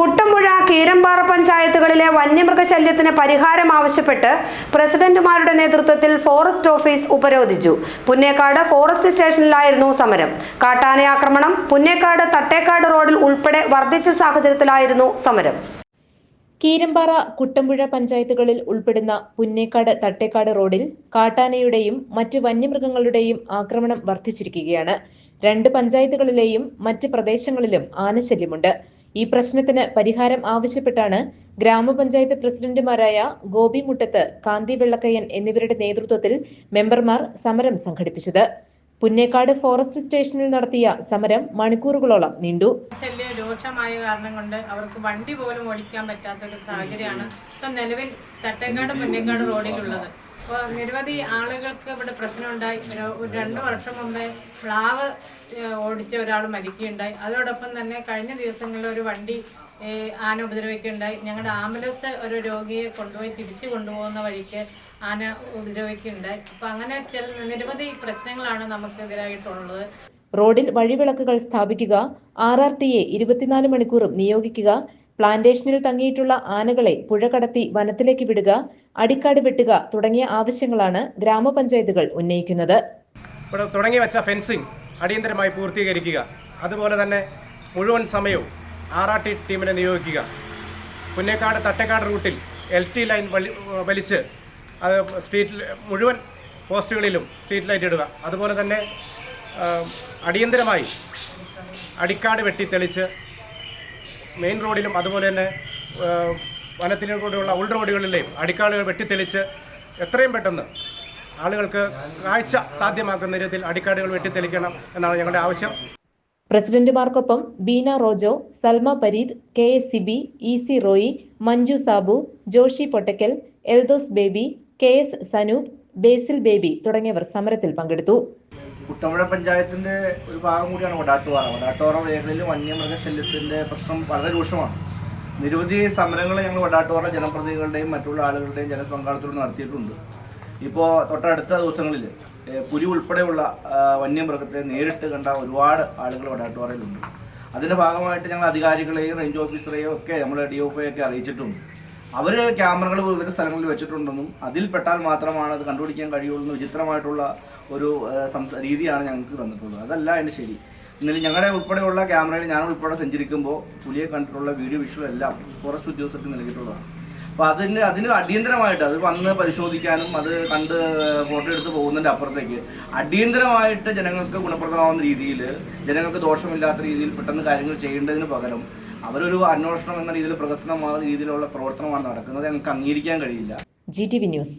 കുട്ടമ്പുഴ കീരമ്പാറ പഞ്ചായത്തുകളിലെ വന്യമൃഗശല്യത്തിന് പരിഹാരം ആവശ്യപ്പെട്ട് പ്രസിഡന്റുമാരുടെ നേതൃത്വത്തിൽ ഫോറസ്റ്റ് ഓഫീസ് ഉപരോധിച്ചു. പുന്നേക്കാട് ഫോറസ്റ്റ് സ്റ്റേഷനിലായിരുന്നു സമരം. കാട്ടാന ആക്രമണം പുന്നേക്കാട് തട്ടേക്കാട് റോഡിൽ ഉൾപ്പെടെ വർദ്ധിച്ച സാഹചര്യത്തിലായിരുന്നു സമരം. കീരമ്പാറ കുട്ടമ്പുഴ പഞ്ചായത്തുകളിൽ ഉൾപ്പെടുന്ന പുന്നേക്കാട് തട്ടേക്കാട് റോഡിൽ കാട്ടാനയുടെയും മറ്റ് വന്യമൃഗങ്ങളുടെയും ആക്രമണം വർദ്ധിച്ചിരിക്കുകയാണ്. രണ്ട് പഞ്ചായത്തുകളിലെയും മറ്റ് പ്രദേശങ്ങളിലും ആനശല്യമുണ്ട്. ഈ പ്രശ്നത്തിന് പരിഹാരം ആവശ്യപ്പെട്ടാണ് ഗ്രാമപഞ്ചായത്ത് പ്രസിഡന്റുമാരായ ഗോപി മുട്ടത്ത് കാന്തി വെള്ളക്കയ്യൻ എന്നിവരുടെ നേതൃത്വത്തിൽ മെമ്പർമാർ സമരം സംഘടിപ്പിച്ചത്. പുന്നേക്കാട് ഫോറസ്റ്റ് സ്റ്റേഷനിൽ നടത്തിയ സമരം മണിക്കൂറുകളോളം നീണ്ടു. ശല്യം രൂക്ഷമായ കാരണം കൊണ്ട് അവർക്ക് വണ്ടി പോലും ഓടിക്കാൻ പറ്റാത്ത പറ്റാത്തൊരു സാഹചര്യമാണ് ഇപ്പം നിലവിൽ തട്ടേക്കാട് പുന്നേക്കാട് റോഡിലുള്ളത്. അപ്പോൾ നിരവധി ആളുകൾക്ക് ഇവിടെ പ്രശ്നമുണ്ടായി. ഒരു- രണ്ട് വർഷം മുമ്പേ പ്ലാവ് ഓടിച്ച ഒരാൾ മരിക്കുകയുണ്ടായി. അതോടൊപ്പം തന്നെ കഴിഞ്ഞ ദിവസങ്ങളിൽ ഒരു വണ്ടി ആന ഉപദ്രവിക്കുകയുണ്ടായി. ഞങ്ങളുടെ ആംബുലൻസ് ഒരു രോഗിയെ കൊണ്ടുപോയി തിരിച്ചു കൊണ്ടുപോകുന്ന വഴിക്ക് ആന ഉപദ്രവിക്കുകയുണ്ടായി. അപ്പം അങ്ങനെ നിരവധി പ്രശ്നങ്ങളാണ് നമുക്കെതിരായിട്ടുള്ളത് റോഡിൽ വഴിവിളക്കുകൾ സ്ഥാപിക്കുക ആർ ആർ ടി എ ഇരുപത്തിനാല് മണിക്കൂറും നിയോഗിക്കുക പ്ലാന്റേഷനിൽ തങ്ങിയിട്ടുള്ള ആനകളെ പുഴ കടത്തി വനത്തിലേക്ക് വിടുക അടിക്കാട് വെട്ടുക തുടങ്ങിയ ആവശ്യങ്ങളാണ് ഗ്രാമപഞ്ചായത്തുകൾ ഉന്നയിക്കുന്നത്. തുടങ്ങി വെച്ച ഫെൻസിങ് അടിയന്തരമായി പൂർത്തീകരിക്കുക. അതുപോലെ തന്നെ മുഴുവൻ സമയവും ആർ ആർ ടി ടീമിനെ നിയോഗിക്കുക. പുന്നേക്കാട് തട്ടേക്കാട് റൂട്ടിൽ എൽ ടി ലൈൻ വലി വലിച്ച് അത് സ്ട്രീറ്റ് മുഴുവൻ പോസ്റ്റുകളിലും സ്ട്രീറ്റ് ലൈറ്റ് ഇടുക. അതുപോലെ തന്നെ അടിയന്തരമായി അടിക്കാട് വെട്ടി തെളിച്ച് മെയിൻ റോഡിലും അതുപോലെ തന്നെ വനത്തിലൂടെയുള്ള ഉൾ റോഡുകളിലെയും അടിക്കാടുകൾ വെട്ടിത്തെളിച്ച് എത്രയും പെട്ടെന്ന് ആളുകൾക്ക് കാഴ്ച സാധ്യമാക്കുന്ന രീതിയിൽ അടിക്കാടുകൾ വെട്ടിത്തെളിക്കണം എന്നാണ് ഞങ്ങളുടെ ആവശ്യം. പ്രസിഡന്റുമാർക്കൊപ്പം Beena Rojo Salma Pareed K S Sibi E C Roy Manju Sabu Joshi Pottakkal Eldhose Baby K S Sanoop Basil Baby തുടങ്ങിയവർ സമരത്തിൽ പങ്കെടുത്തു. കുട്ടമ്പുഴ പഞ്ചായത്തിന്റെ ഒരു ഭാഗം കൂടിയാണ് വടാട്ടുപാറ. വടാട്ടുപാറ മേഖലയിൽ വന്യമൃഗശല്യത്തിന്റെ പ്രശ്നം വളരെ രൂക്ഷമാണ്. നിരവധി സമരങ്ങൾ ഞങ്ങൾ വടാട്ടുപാറ ജനപ്രതിനിധികളുടെയും മറ്റുള്ള ആളുകളുടെയും ജനപങ്കാളിത്തത്തോട് നടത്തിയിട്ടുണ്ട്. ഇപ്പോൾ തൊട്ടടുത്ത ദിവസങ്ങളിൽ പുലി ഉൾപ്പെടെയുള്ള വന്യമൃഗത്തെ നേരിട്ട് കണ്ട ഒരുപാട് ആളുകൾ വടാട്ടുപാറയിലുണ്ട്. അതിന്റെ ഭാഗമായിട്ട് ഞങ്ങൾ അധികാരികളെയും റേഞ്ച് ഓഫീസറെയും ഒക്കെ നമ്മുടെ ഡി ഒക്കെ അറിയിച്ചിട്ടുണ്ട്. അവർ ക്യാമറകൾ വിവിധ സ്ഥലങ്ങളിൽ വെച്ചിട്ടുണ്ടെന്നും അതിൽ പെട്ടാൽ മാത്രമാണ് അത് കണ്ടുപിടിക്കാൻ കഴിയുള്ളൂ എന്ന് വിചിത്രമായിട്ടുള്ള ഒരു രീതിയാണ് ഞങ്ങൾക്ക് തന്നിട്ടുള്ളത്. അതല്ല അതിന് ശരി. ഇന്നലെ ഞങ്ങളുടെ ഉൾപ്പെടെയുള്ള ക്യാമറയിൽ ഞാൻ ഉൾപ്പെടെ സഞ്ചരിക്കുമ്പോൾ പുലിയെ കണ്ടിട്ടുള്ള വീഡിയോ വിഷ്വൽ എല്ലാം ഫോറസ്റ്റ് ഉദ്യോഗസ്ഥർക്ക് നൽകിയിട്ടുള്ളതാണ്. അപ്പോൾ അതിന് അതിന് അടിയന്തരമായിട്ട് അത് വന്ന് പരിശോധിക്കാനും അത് കണ്ട് ഫോട്ടോ എടുത്ത് പോകുന്നതിന്റെ അപ്പുറത്തേക്ക് അടിയന്തരമായിട്ട് ജനങ്ങൾക്ക് ഗുണപ്രദമാവുന്ന രീതിയിൽ ജനങ്ങൾക്ക് ദോഷമില്ലാത്ത രീതിയിൽ പെട്ടെന്ന് കാര്യങ്ങൾ ചെയ്യേണ്ടതിന് പകരം അവരൊരു അന്വേഷണം എന്ന രീതിയിൽ പ്രകസനമാകുന്ന രീതിയിലുള്ള പ്രവർത്തനമാണ് നടക്കുന്നത്. ഞങ്ങൾക്ക് അംഗീകരിക്കാൻ കഴിയില്ല. G T V news